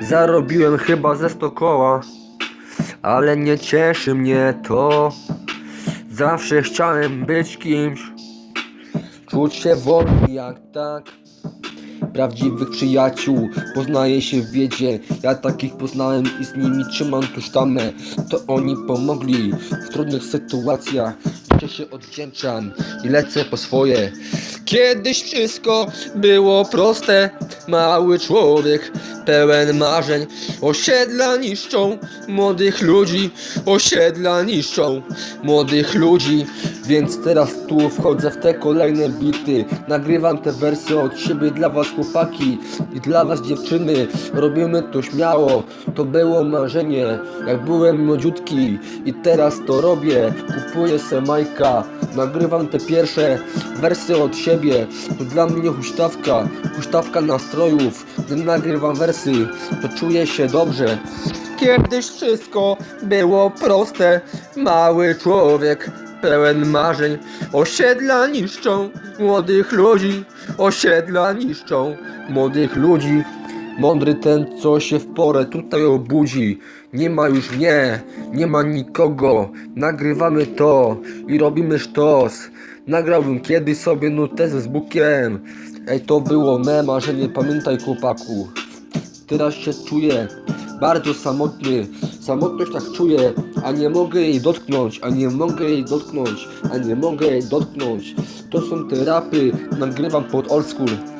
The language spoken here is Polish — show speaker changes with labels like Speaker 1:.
Speaker 1: Zarobiłem chyba ze 100 koła, ale nie cieszy mnie to. Zawsze chciałem być kimś, czuć się wolny jak tak. Prawdziwych przyjaciół poznaje się w biedzie. Ja takich poznałem i z nimi trzymam tu sztamę To oni pomogli w trudnych sytuacjach. Jeszcze się odwdzięczam i lecę po swoje Kiedyś wszystko było proste. Mały człowiek pełen marzeń. Osiedla niszczą młodych ludzi. Osiedla niszczą młodych ludzi. Więc teraz tu wchodzę w te kolejne bity. Nagrywam te wersy od siebie dla was chłopaki. I dla was dziewczyny. Robimy to śmiało. To było marzenie Jak byłem młodziutki. I teraz to robię. Kupuję se majka Nagrywam te pierwsze wersy od siebie. To dla mnie huśtawka Huśtawka nastrojów. Gdy nagrywam wersy To czuję się dobrze. Kiedyś wszystko było proste. Mały człowiek pełen marzeń. Osiedla niszczą młodych ludzi. Osiedla niszczą młodych ludzi Mądry ten, co się w porę tutaj obudzi Nie ma już mnie, nie ma nikogo Nagrywamy to i robimy sztos Nagrałbym kiedyś sobie nutę ze Zbukiem Ej, to było me marzenie, pamiętaj chłopaku Teraz się czuję bardzo samotny. Samotność tak czuję, a nie mogę jej dotknąć, a nie mogę jej dotknąć, a nie mogę jej dotknąć. To są te rapy, nagrywam pod old school.